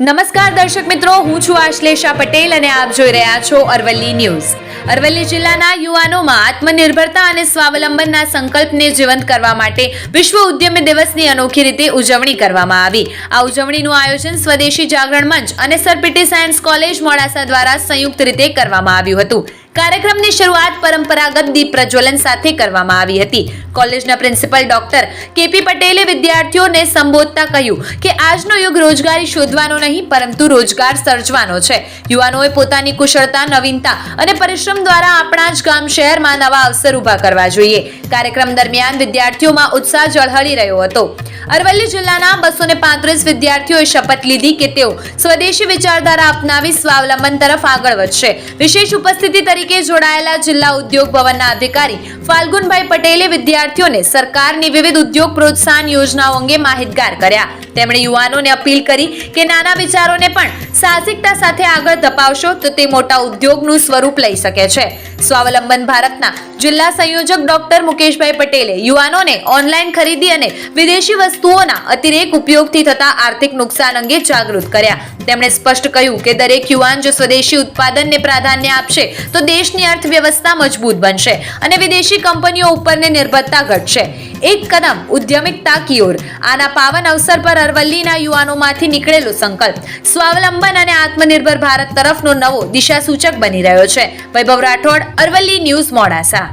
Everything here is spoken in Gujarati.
નમસ્કાર દર્શક મિત્રો, હું છું આશ્લેષા પટેલ અને આપ જોઈ રહ્યા છો અરવલ્લી ન્યૂઝ. અરવલ્લી જિલ્લાના યુવાનોમાં આત્મનિર્ભરતા અને સ્વાવલંબનના સંકલ્પને જીવંત કરવા માટે વિશ્વ ઉદ્યમી દિવસની અનોખી રીતે ઉજવણી કરવામાં આવી. આ ઉજવણીનું આયોજન સ્વદેશી જાગરણ મંચ અને sir PT science college Modasa દ્વારા સંયુક્ત રીતે કરવામાં આવ્યું હતું. કાર્યક્રમની શરૂઆત પરંપરાગત દીપ પ્રજ્વલન સાથે કરવામાં આવી હતી. કોલેજના પ્રિન્સિપલ ડોક્ટર કેપી પટેલે વિદ્યાર્થીઓને સંબોધતા કહ્યું કે આજનો યુગ રોજગારી શોધવાનો નહીં, પરંતુ રોજગાર સર્જવાનો છે. યુવાનોએ પોતાની કુશળતા, નવીનતા અને પરિશ્રમ દ્વારા આપણા જ ગામ શહેરમાં નવા અવસર ઊભા કરવા જોઈએ. કાર્યક્રમ દરમિયાન વિદ્યાર્થીઓમાં ઉત્સાહ ઝળહળી રહ્યો હતો. અરવલ્લી જિલ્લાના બસો પાંત્રીસ વિદ્યાર્થીઓએ શપથ લીધી કે તેઓ સ્વદેશી વિચારધારા અપનાવી સ્વાવલંબન તરફ આગળ વધશે. વિશેષ ઉપસ્થિતિ તરીકે જોડાયેલા જિલ્લા ઉદ્યોગ ભવનના અધિકારી ફાલ્ગુનભાઈ પટેલે વિદ્યાર્થીઓને સરકારની વિવિધ ઉદ્યોગ પ્રોત્સાહન યોજનાઓ અંગે માહિતગાર કર્યા. તેમણે યુવાનોને અપીલ કરી કે નાના વિચારોને પણ સાહસિકતા સાથે આગળ ધપાવશો તો તે મોટા ઉદ્યોગનું સ્વરૂપ લઈ શકે છે. સ્વાવલંબન ભારતના જિલ્લા સંયોજક ડોક્ટર મુકેશભાઈ પટેલે યુવાનોને ઓનલાઈન ખરીદી અને વિદેશી વસ્તુઓના અતિરેક ઉપયોગથી થતા આર્થિક નુકસાન અંગે જાગૃત કર્યા. તેમણે સ્પષ્ટ કહ્યું કે દરેક યુવાન જો સ્વદેશી ઉત્પાદનને પ્રાધાન્ય આપશે, તો દેશની અર્થવ્યવસ્થા મજબૂત બનશે અને વિદેશી કંપનીઓ ઉપરની નિર્ભરતા ઘટશે. એક કદમ ઉદ્યમિકતા કી ઓર આના પાવન અવસર પર અરવલ્લીના યુવાનોમાંથી નીકળેલો સંકલ્પ. સ્વાવલંબન અને આત્મનિર્ભર ભારત તરફનો નવો દિશાસૂચક બની રહ્યો છે. વૈભવ રાઠોડ, અરવલ્લી ન્યૂઝ મોડાસા.